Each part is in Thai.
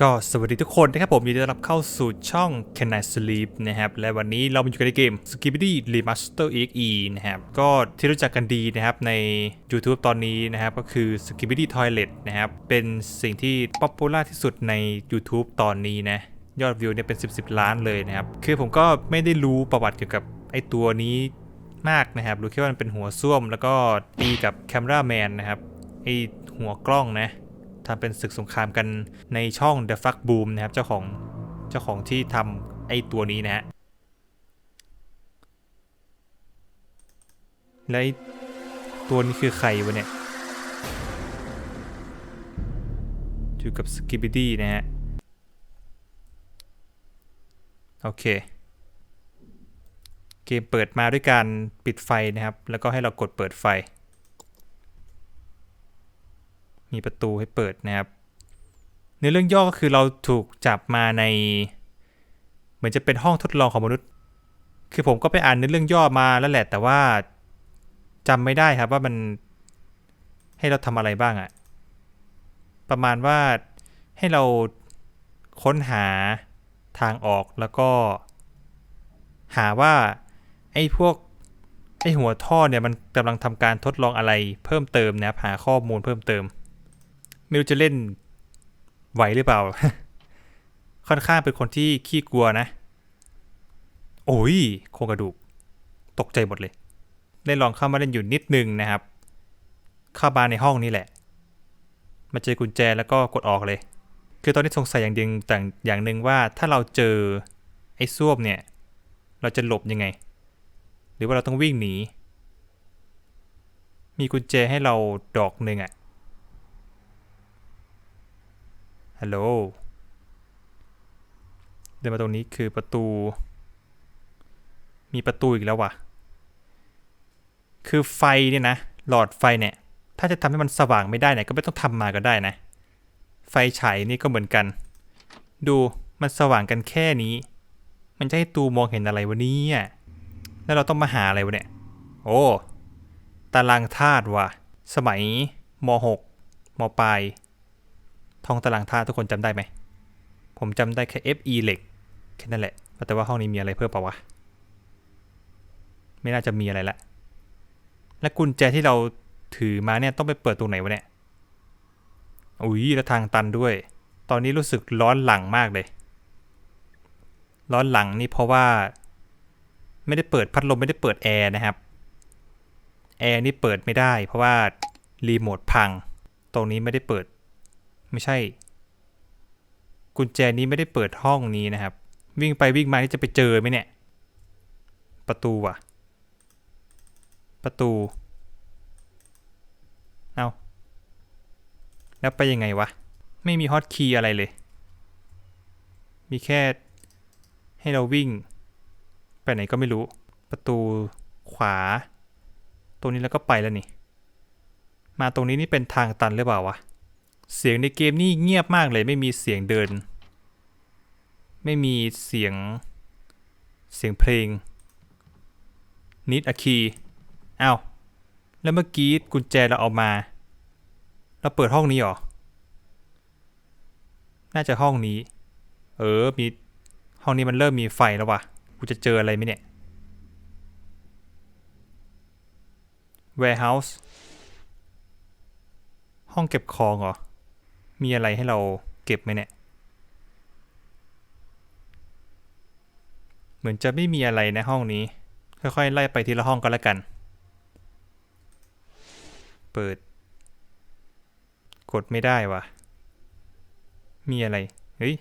ก็สวัสดีทุกคนนะครับผมยินดีต้อนรับเข้าสู่ช่อง Can I Sleep นะครับและวันนี้เรามาอยู่กันในเกม Skibidi Remaster EXE นะครับก็ที่รู้จักกันดีนะครับใน YouTube ตอนนี้นะครับก็คือ Skibidi Toilet นะครับเป็นสิ่งที่ป๊อปปูล่าที่สุดใน YouTube ตอนนี้นะยอดวิวเนี่ยเป็น 10 10 ล้านเลยนะครับคือผมก็ไม่ได้รู้ประวัติเกี่ยวกับไอตัวนี้มากนะครับรู้แค่ว่ามันเป็นหัวส้วม แล้วก็ตีกับแคมราแมนนะครับไอหัวกล้องนะ ทำเป็นศึกสงครามกันในช่อง The Fuck Boom นะครับเจ้าของเจ้าของที่ทำไอ้ตัวนี้นะฮะและตัวนี้คือใครวะเนี่ยอยู่กับ Skibidi นะฮะ โอเค เกมเปิดมาด้วยการปิดไฟนะครับ แล้วก็ให้เรากดเปิดไฟ มีประตูให้เปิดนะครับในเรื่องย่อก็คือเราถูกจับมาใน เหมือนจะเป็นห้องทดลองของมนุษย์ คือผมก็ไปอ่านในเรื่องย่อมาแล้วแหละ แต่ว่าจำไม่ได้ครับว่ามันให้เราทำอะไรบ้างอะประมาณว่าให้เราค้นหาทางออกแล้วก็ หาว่าไอ้พวกไอ้หัวท่อเนี่ยมันกำลังทำการทดลองอะไรเพิ่มเติมนะครับหาข้อมูลเพิ่มเติม ไม่รู้จะเล่นไหวหรือเปล่า ค่อนข้างเป็นคนที่ขี้กลัวนะ โอ้ยโครงกระดูก ตกใจหมดเลย ได้ลองเข้ามาเล่นอยู่นิดนึงนะครับ เข้ามาในห้องนี้แหละ มาเจอกุญแจแล้วก็กดออกเลย คือตอนนี้สงสัยอย่างเดียวแต่อย่างหนึ่งว่าถ้าเราเจอไอ้ส้วมเนี่ย เราจะหลบยังไง หรือว่าเราต้องวิ่งหนี มีกุญแจให้เราดอกหนึ่งอะ ฮัลโหล เดินมาตรงนี้คือประตู มีประตูอีกแล้ววะคือไฟเนี่ยนะ หลอดไฟเนี่ย ถ้าจะทำให้มันสว่างไม่ได้เนี่ย ก็ไม่ต้องทำมาก็ได้นะ ไฟฉายนี่ก็เหมือนกัน ดูมันสว่างกันแค่นี้ มันจะให้ตูมองเห็นอะไรวะเนี่ยแล้วเราต้องมาหาอะไรวะเนี่ย โอ้ ตารางธาตุว่ะ สมัยม .6 มปลาย ทองตารางธาตุทุกคนจำได้ไหม ผมจำได้แค่ FE เหล็กแค่นั้นแหละ แต่ว่าห้องนี้มีอะไรเพิ่มเปล่าวะ ไม่น่าจะมีอะไรละ และกุญแจที่เราถือมาเนี่ยต้องไปเปิดตรงไหนวะเนี่ย อุ้ยแล้วทางตันด้วย ตอนนี้รู้สึกร้อนหลังมากเลย ร้อนหลังนี่เพราะว่า ไม่ได้เปิดพัดลมไม่ได้เปิดแอร์นะครับ แอร์นี่เปิดไม่ได้ เพราะว่ารีโมทพัง ตรงนี้ไม่ได้เปิด ไม่ใช่ กุญแจนี้ไม่ได้เปิดห้องนี้นะครับ วิ่งไปวิ่งมานี่จะไปเจอไหมเนี่ย ประตูว่ะ ประตู เอาแล้วไปยังไงวะ ไม่มีฮอตคีย์อะไรเลย มีแค่ให้เราวิ่ง ไปไหนก็ไม่รู้ ประตูขวา ตรงนี้แล้วก็ไปแล้วนี่ มาตรงนี้นี่เป็นทางตันหรือเปล่าวะ เสียงในเกมนี่เงียบมากเลยไม่มีเสียงเดิน ไม่มีเสียงเสียงเพลงนิดอะคีอ้าวแล้วเมื่อกี้กุญแจเราเอามา เราเปิดห้องนี้หรอ น่าจะห้องนี้ เออมีห้องนี้มันเริ่มมีไฟแล้ววะกูจะเจออะไรไหมเนี่ย warehouse ห้องเก็บของเหรอ มีอะไรให้เราเก็บไหมเนี่ย เหมือนจะไม่มีอะไรในห้องนี้ ค่อยๆ ไล่ไปทีละห้องก็แล้วกัน เปิด กดไม่ได้วะมีอะไร เฮ้ย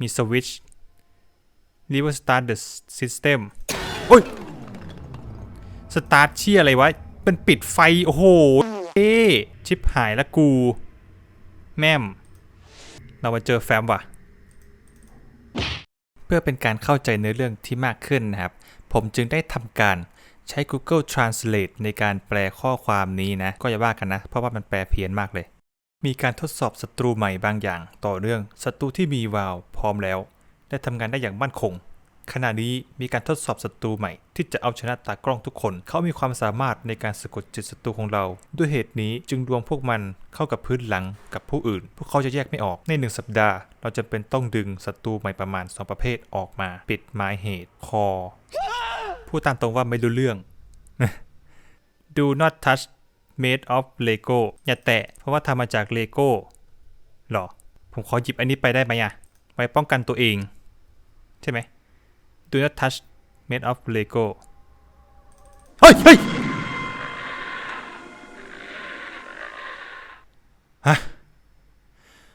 มีสวิตช์ River Start the System โอ้ย สตาร์ทเชี่ยอะไรวะ เป็นปิดไฟ โอ้โห เอ๊ชิปหายละกู แม่ม เรามาเจอแฟ้มว่ะ เพื่อเป็นการเข้าใจเนื้อเรื่องที่มากขึ้นนะครับ ผมจึงได้ทำการใช้ Google Translate ในการแปลข้อความนี้นะ ก็อย่าว่ากันนะ เพราะว่ามันแปลเพี้ยนมากเลย มีการทดสอบศัตรูใหม่บางอย่าง ต่อเรื่องศัตรูที่มีวาล์วพร้อมแล้ว ได้ทำงานได้อย่างมั่นคง ขณะนี้มีการทดสอบศัตรูใหม่ ที่จะเอาชนะตากล้องทุกคน เขามีความสามารถในการสะกดจิตศัตรูของเรา ด้วยเหตุนี้จึงรวมพวกมันเข้ากับพื้นหลังกับผู้อื่น พวกเขาจะแยกไม่ออกในหนึ่งสัปดาห์ เราจะเป็นต้องดึงศัตรูใหม่ประมาณ 2 ประเภทออกมา ปิดหมายเหตุคอพูดตามตรงว่าไม่รู้เรื่อง Do not touch made of Lego อย่าแตะ เพราะว่าทำมาจากเลโก้หรอ ผมขอหยิบอันนี้ไปได้ไหมอะไว้ป้องกันตัวเอง ใช่ไหม Do not touch made of Lego เฮ้ยเฮ้ยฮะ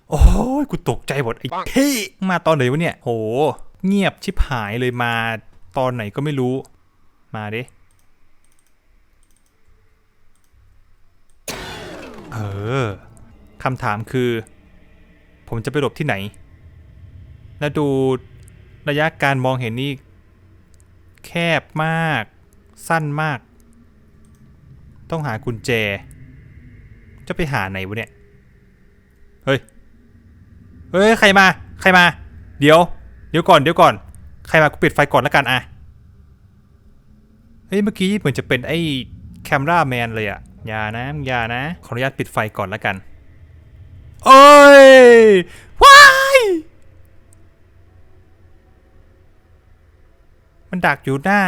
โอ้ยกูตกใจหมดไอ้เฮ้ยมาตอนไหนวะเนี่ย โห เงียบชิบหายเลยมาตอนไหนก็ไม่รู้ มาดิ เออคำถามคือ ผมจะไปหลบที่ไหน และดู ระยะการมองเห็นนี่แคบมาก สั้นมาก ต้องหากุญแจ จะไปหาไหนวะเนี่ย เฮ้ย เฮ้ย ใครมา ใครมา เดี๋ยว เดี๋ยวก่อน เดี๋ยวก่อน ใครมากูปิดไฟก่อนแล้วกันอะเฮ้ย เมื่อกี้เหมือนจะเป็นไอ้แคมราแมนเลยอะอย่านะอย่านะ ขออนุญาตปิดไฟก่อนแล้วกันเอ้ย ว้าย มันดักอยู่หน้า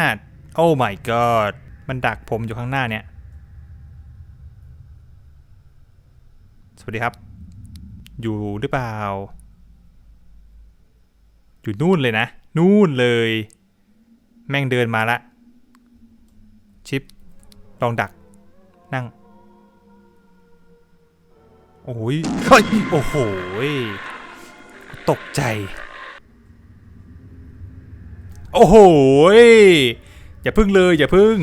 โอ้ my god มันดักผมอยู่ข้างหน้าเนี่ย สวัสดีครับ อยู่หรือเปล่า อยู่นู่นเลยนะ นู่นเลย แม่งเดินมาละ ชิป ลองดัก นั่ง โอ้ยโอ้โห ตกใจ โอ้โหอย่าพึ่งเลย อย่าพึ่ง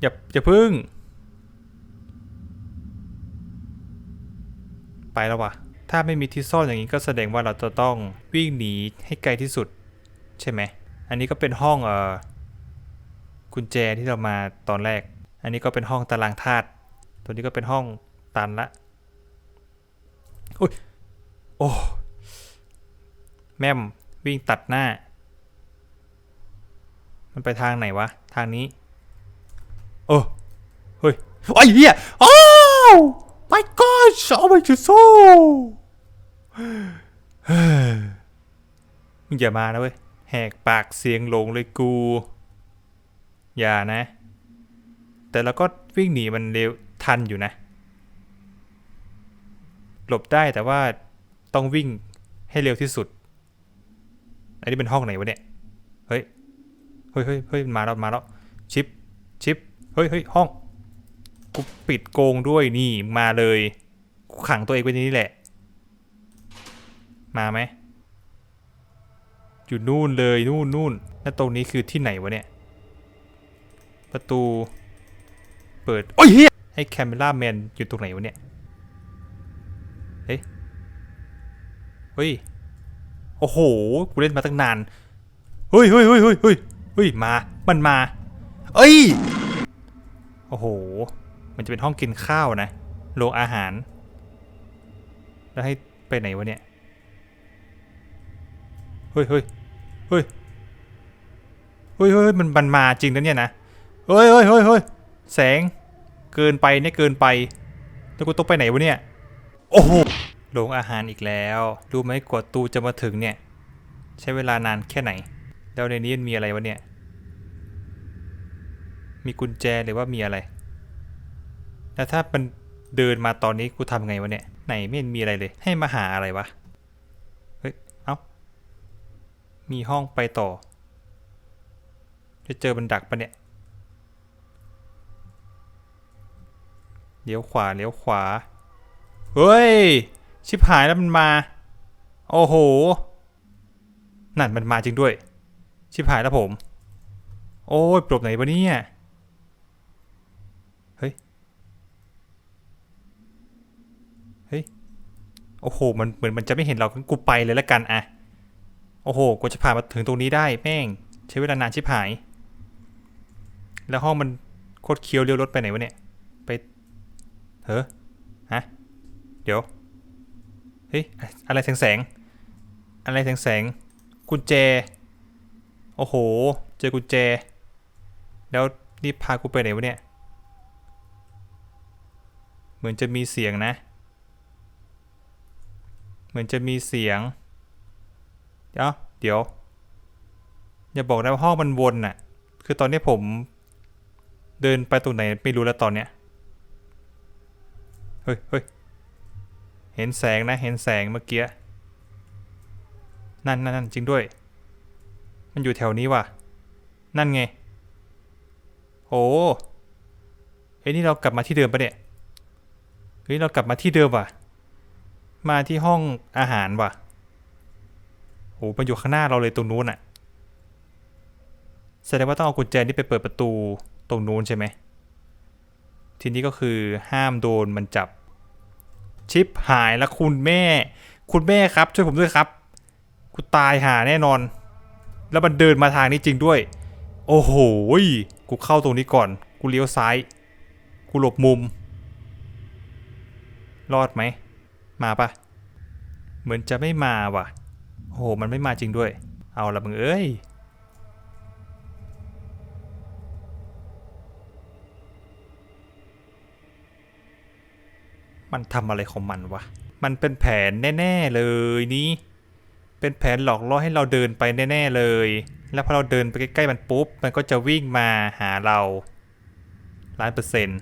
อย่าอย่าพึ่ง ไปแล้ววะถ้าไม่มีที่ซ่อนอย่างนี้ก็แสดงว่าเราจะต้องวิ่งหนีให้ไกลที่สุด ใช่ไหม อันนี้ก็เป็นห้องเอ่อกุญแจที่เรามาตอนแรก อันนี้ก็เป็นห้องตารางธาตุตัวนี้ก็เป็นห้องตันละโอ้ยโอ้แม่มวิ่งตัดหน้า มันไปทางไหนวะ ทางนี้เออเฮ้ยไอ้เหี้ยโอ้ my gosh oh my god so มึงอย่ามานะเว้ย แหกปากเสียงลงเลยกู อย่านะ แต่เราก็วิ่งหนีมันเร็วทันอยู่นะ หลบได้แต่ว่าต้องวิ่งให้เร็วที่สุด อันนี้เป็นห้องไหนวะเนี่ย เฮ้ย ฮ้ยเฮ้ยเฮ้ยมาแล้วมาแล้วชิปชิปเฮ้ยเฮ้ยห้องกูปิดโกงด้วยนี่มาเลยกูขังตัวเองไว้ในนี้แหละ มาไหมอยู่นู่นเลยนู่นนู่นแล้วตรงนี้คือที่ไหนวะเนี่ย ประตู เปิด โอ้ยเฮียให้แคมเมล่าแมนอยู่ตรงไหนวะเนี่ยเฮ้ยเฮ้ยโอ้โหกูเล่นมาตั้งนานเฮ้ยเฮ้ยเฮ้ยเฮ้ย ฮ้ยเฮ้ยมา มันมา เอ้ย โอ้โห มันจะเป็นห้องกินข้าวนะ โรงอาหาร แล้วให้ไปไหนวะเนี่ย เฮ้ยเฮ้ยเฮ้ยเฮ้ยเฮ้ยมันมันมาจริงนะเนี่ยนะเฮ้ยเฮ้ยเฮ้ยเฮ้ยแสง เกินไปเนี่ยเกินไป แล้วกูต้องไปไหนวะเนี่ย โอ้โห โรงอาหารอีกแล้ว รู้ไหมกว่าตูจะมาถึงเนี่ย ใช้เวลานานแค่ไหน แล้วในนี้มันมีอะไรวะเนี่ย มีกุญแจหรือว่ามีอะไร แล้วถ้ามันเดินมาตอนนี้กูทำไงวะเนี่ย ไหนไม่เห็นมีอะไรเลย ให้มาหาอะไรวะ เฮ้ย เอ้า มีห้องไปต่อ จะเจอบันดักปะเนี่ย เลี้ยวขวา เลี้ยวขวา เฮ้ย ชิบหายแล้วมันมา โอ้โห นั่นมันมาจริงด้วย ชิบหายแล้วผม โอ้ยปลบไหนวะเนี่ย เฮ้ย เฮ้ย โอ้โห มันเหมือนมันจะไม่เห็นเรากูไปเลยละกันอะโอ้โห กูจะผ่านมาถึงตรงนี้ได้แม่ง ใช้เวลานานชิบหาย แล้วห้องมันโคตรเคี้ยวเลี้ยวรถไปไหนวะเนี่ย ไปเฮ้อฮะ เดี๋ยว เฮ้ย อะไรแสงแสง อะไรแสงแสง กุญแจ โอ้โห เจอกุญแจ แล้วนี่พากูไปไหนวะเนี่ย เหมือนจะมีเสียงนะ เหมือนจะมีเสียง เดี๋ยวเดี๋ยว อย่าบอกนะว่าห้องมันวนน่ะ คือตอนนี้ผมเดินไปตรงไหนไม่รู้แล้วตอนเนี้ย เฮ้ยเฮ้ยเห็นแสงนะ เห็นแสงเมื่อกี้ นั่นนั่นนั่นจริงด้วย มันอยู่แถวนี้ว่ะ นั่นไง โอ้เฮ้ยนี่เรากลับมาที่เดิมปะเนี่ย เฮ้ยเรากลับมาที่เดิมว่ะ มาที่ห้องอาหารว่ะโอ้มันอยู่ข้างหน้าเราเลยตรงนู้นอะแสดงว่าต้องเอากุญแจนี่ไปเปิดประตูตรงนู้นใช่ไหม ทีนี้ก็คือห้ามโดนมันจับ ชิปหายแล้วคุณแม่ คุณแม่ครับ ช่วยผมด้วยครับ กูตายหาแน่นอน แล้วมันเดินมาทางนี้จริงด้วย โอ้โหกูเข้าตรงนี้ก่อน กูเลี้ยวซ้าย กูหลบมุม รอดไหม มาปะเหมือนจะไม่มาว่ะ โอ้โห มันไม่มาจริงด้วย เอาละมึงเอ้ย มันทำอะไรของมันวะ มันเป็นแผนแน่ ๆ เลยนี่ เป็นแผนหลอกล่อให้เราเดินไปแน่ๆเลย แล้วพอเราเดินไปใกล้ๆมันปุ๊บ มันก็จะวิ่งมาหาเราล้านเปอร์เซ็นต์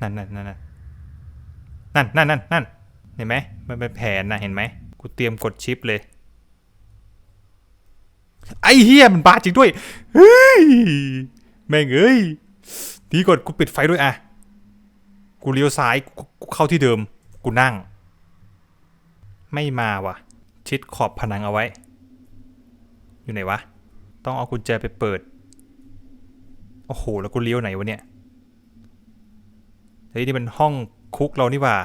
นั่นนั่นนั่นนั่นนั่นนั่นนั่นเห็นไหมมันเป็นแผนนะเห็นไหมกูเตรียมกดชิปเลย ไอ้เฮียมันบาจริงด้วยเฮ้ยแม่งเอ้ยทีก่อนกูปิดไฟด้วยอะกูเลี้ยวซ้ายกูเข้าที่เดิม กูนั่ง ไม่มาว่ะ ชิดขอบผนังเอาไว้ อยู่ไหนวะ ต้องเอากุญแจไปเปิด โอ้โห แล้วกูเลี้ยวไหนวะเนี่ยเฮ้ยนี่มันห้องคุกเรานี่ว่า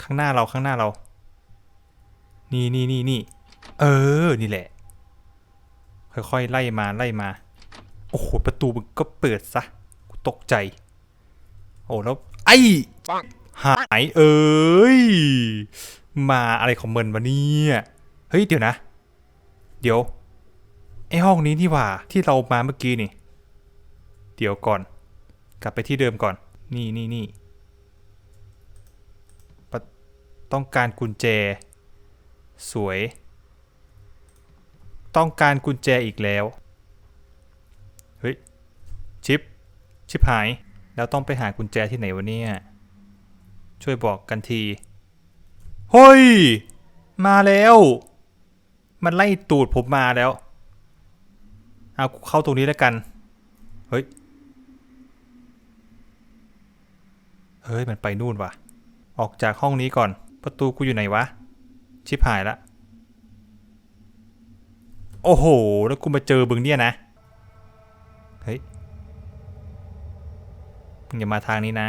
ข้างหน้าเราข้างหน้าเรา นี่นี่นี่นี่ เออ นี่แหละ ค่อยๆไล่มาไล่มา โอ้โห ประตูมันก็เปิดซะ กูตกใจ โอ้แล้วไอ้ หายเอ้ย มาอะไรของมันวะเนี่ยเฮ้ยเดี๋ยวนะ เดี๋ยวไอห้องนี้นี่ว่าที่เรามาเมื่อกี้นี่ เดี๋ยวก่อน กลับไปที่เดิมก่อน นี่นี่นี่ต้องการกุญแจ สวย ต้องการกุญแจอีกแล้ว เฮ้ย ชิป ชิปหาย แล้วต้องไปหากุญแจที่ไหนวะเนี่ย ช่วยบอกกันทีเฮ้ย มาแล้ว มันไล่ตูดผมมาแล้ว เอาเข้าตรงนี้แล้วกัน เฮ้ย เฮ้ย มันไปนู่นว่ะ ออกจากห้องนี้ก่อน ประตูกูอยู่ไหนวะ ชิบหายละ โอ้โห แล้วกูมาเจอบึงเนี่ยนะ เฮ้ยมึงอย่ามาทางนี้นะ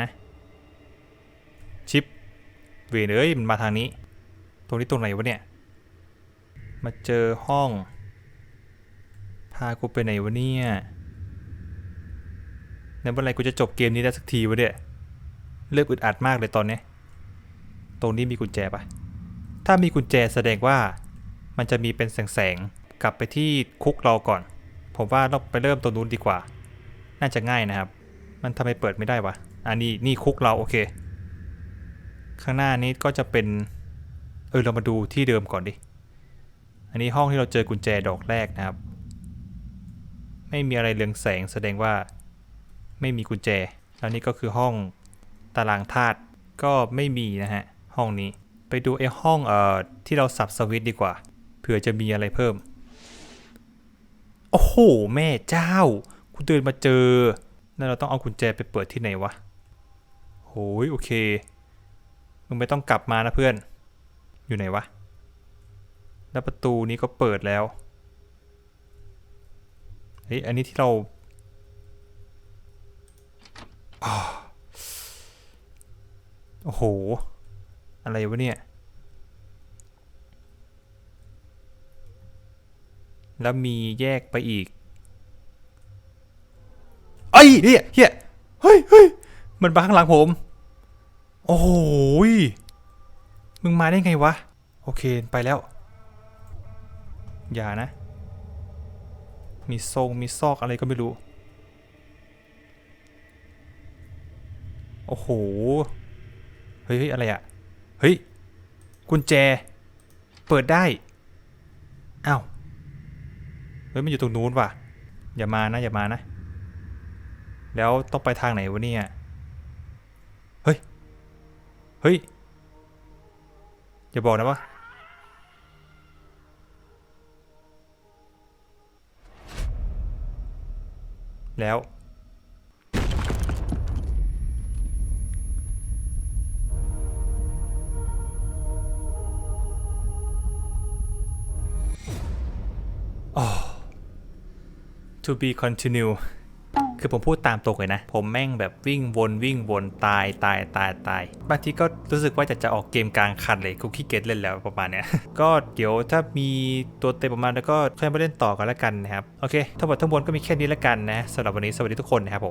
เวนเอ้ยมันมาทางนี้ ตรงนี้ตรงไหนวะเนี่ย มาเจอห้อง พากูไปไหนวะเนี่ยแล้วเมื่อไหรกูจะจบเกมนี้ได้สักทีวะเนี่ยเริ่มอึดอัดมากเลยตอนนี้ ตรงนี้มีกุญแจปะถ้ามีกุญแจแสดงว่ามันจะมีเป็นแสงๆ กลับไปที่คุกเราก่อน ผมว่าเราไปเริ่มตรงนู้นดีกว่า น่าจะง่ายนะครับ มันทำไมเปิดไม่ได้วะ อันนี้นี่คุกเราโอเค ข้างหน้านี้ก็จะเป็น เออเรามาดูที่เดิมก่อนดิ อันนี้ห้องที่เราเจอกุญแจดอกแรกนะครับ ไม่มีอะไรเรืองแสงแสดงว่าไม่มีกุญแจ แล้วนี่ก็คือห้องตารางธาตุก็ไม่มีนะฮะ ห้องนี้ไปดูไอ้ห้องเอ่อที่เราสับสวิตดีกว่าเผื่อจะมีอะไรเพิ่ม โอ้โห แม่เจ้ากูเดินมาเจอแล้วเราต้องเอากุญแจไปเปิดที่ไหนวะโหยโอเค มึงไม่ต้องกลับมานะเพื่อน อยู่ไหนวะ แล้วประตูนี้ก็เปิดแล้ว เฮ้ย อันนี้ที่เราโอ้โห อะไรวะเนี่ย แล้วมีแยกไปอีกเอ้ยเนี่ยเฮียเฮ้ยเฮ้ยมันมาข้างหลังผม โอ้โหยมึงมาได้ไงวะ โอเคไปแล้ว อย่านะ มีทรงมีซอกอะไรก็ไม่รู้ โอ้โห เฮ้ยอะไรอะเฮ้ย กุญแจ เปิดได้อ้าวเฮ้ยมันอยู่ตรงนู้นว่ะ อย่ามานะ อย่ามานะ แล้วต้องไปทางไหนวะเนี่ย เฮ้ย อย่าบอกนะว่าแล้ว to be continue คือผมพูดตามตรงเลยนะ ผมแม่งแบบวิ่งวนวิ่งวนตายตายตายตายบางทีก็รู้สึกว่าจะจะออกเกมกลางคันเลยกูขี้เกียจเล่นแล้วประมาณเนี้ย ก็เดี๋ยวถ้ามีตัวเต็มประมาณแล้วก็ค่อยมาเล่นต่อกันแล้วกันนะครับ โอเค ทั้งหมดทั้งมวลก็มีแค่นี้แล้วกันนะสำหรับวันนี้สวัสดีทุกคนนะครับผม